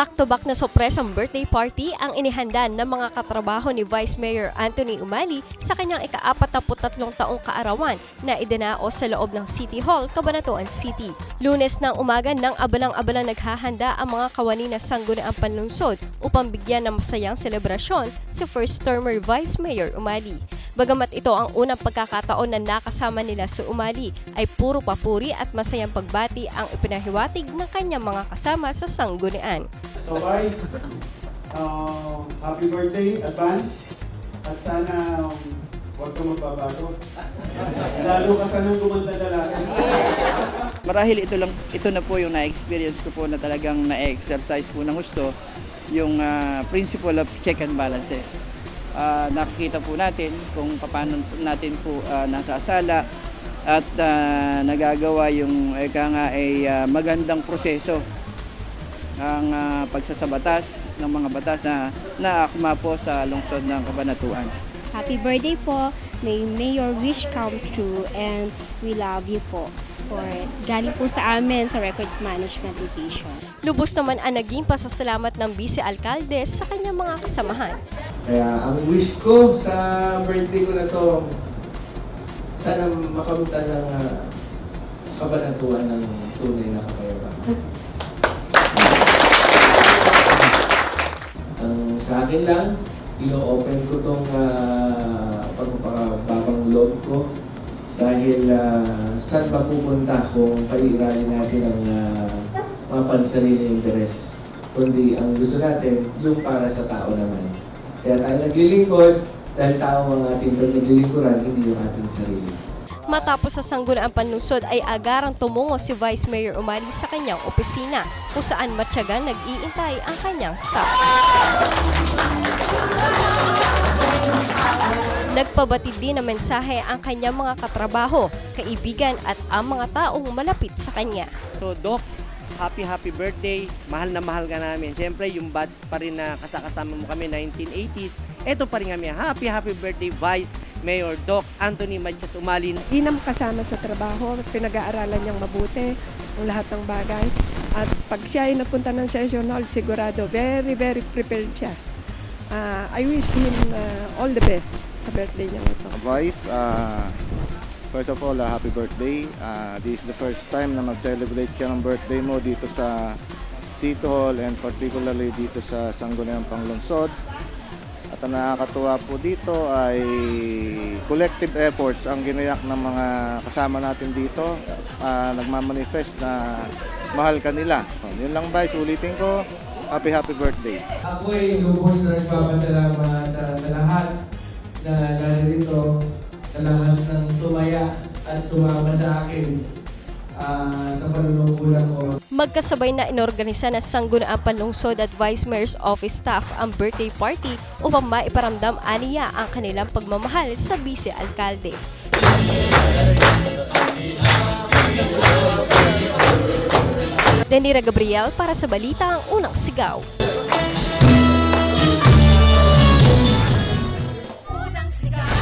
Back-to-back na sorpresang birthday party ang inihanda ng mga katrabaho ni Vice Mayor Anthony Umali sa kanyang ika-43 taong kaarawan na idinaos sa loob ng City Hall, Cabanatuan City. Lunes ng umaga nang abalang-abalang naghahanda ang mga kawani na sangguniang panlungsod upang bigyan ng masayang selebrasyon si first termer Vice Mayor Umali. Bagamat ito ang unang pagkakataon na nakasama nila si Umali, ay puro papuri at masayang pagbati ang ipinahiwatig ng kanyang mga kasama sa sanggunian. So guys, um, happy birthday, advance. At sana um, huwag ka magbabago. Lalo ka sanang gumanda na lang. Marahil ito lang ito na po yung na-experience ko po na talagang na-exercise po ng gusto yung ah, principle of check and balances. Ah, nakikita po natin kung paano natin po ah, nasasala at ah, nagagawa yung eka nga ay ah, magandang proseso ang ah, pagsasabatas ng mga batas na naakma po sa lungsod ng Kabanatuan. Happy birthday po. May may your wish come true and we love you po. For galing po sa amin sa Records Management Division. Lubos naman ang naging pasasalamat ng Vice Alcalde sa kanyang mga kasamahan. Kaya ang wish ko sa birthday ko na to, sana makamutan ng uh, kabanatuan ng tunay na kapayapaan. ang sa akin lang, ino-open ko tong uh, pagpapababang loob ko dahil uh, saan ba pupunta kung paiirali natin ang uh, mga pansarili interes kundi ang gusto natin yung para sa tao naman. Kaya tayo naglilingkod dahil tao ang ating naglilingkuran, hindi yung ating sarili. Matapos sa sangguniang panlungsod ay agarang tumungo si Vice Mayor Umali sa kanyang opisina kung saan matyagang nag-iintay ang kanyang staff. Nagpabatid din ng mensahe ang kanyang mga katrabaho, kaibigan at ang mga taong malapit sa kanya. So, Doc, happy happy birthday. Mahal na mahal ka namin. Siyempre, yung batch pa rin na kasakasama mo kami 1980s. Ito pa rin kami. Happy happy birthday, Vice Mayor Doc Anthony Matias Umalin. Di na makasama sa trabaho, pinag-aaralan niyang mabuti ang lahat ng bagay. At pag siya ay napunta ng session hall, sigurado, very, very prepared siya. Ah, I wish him ah, all the best sa birthday niya ito. Vice, uh, first of all, uh, happy birthday. Uh, this is the first time na mag-celebrate ka ng birthday mo dito sa City Hall and particularly dito sa Sangguniang Panglungsod. At ang nakakatuwa po dito ay collective efforts ang ginayak ng mga kasama natin dito. Uh, nagmamanifest na mahal ka nila. So, yun lang Vice, ulitin ko. Happy happy birthday. Ako ay lubos na nagpapasalamat uh, sa lahat na narito, sa lahat ng tumaya at sumama sa akin uh, sa panunungkulan ko. Magkasabay na inorganisa ng Sanggunaan Panlungsod at Vice Mayor's Office staff ang birthday party upang maiparamdam aniya ang kanilang pagmamahal sa Vice Alkalde. Denira Gabriel para sa Balita ang Unang Sigaw. Unang Sigaw.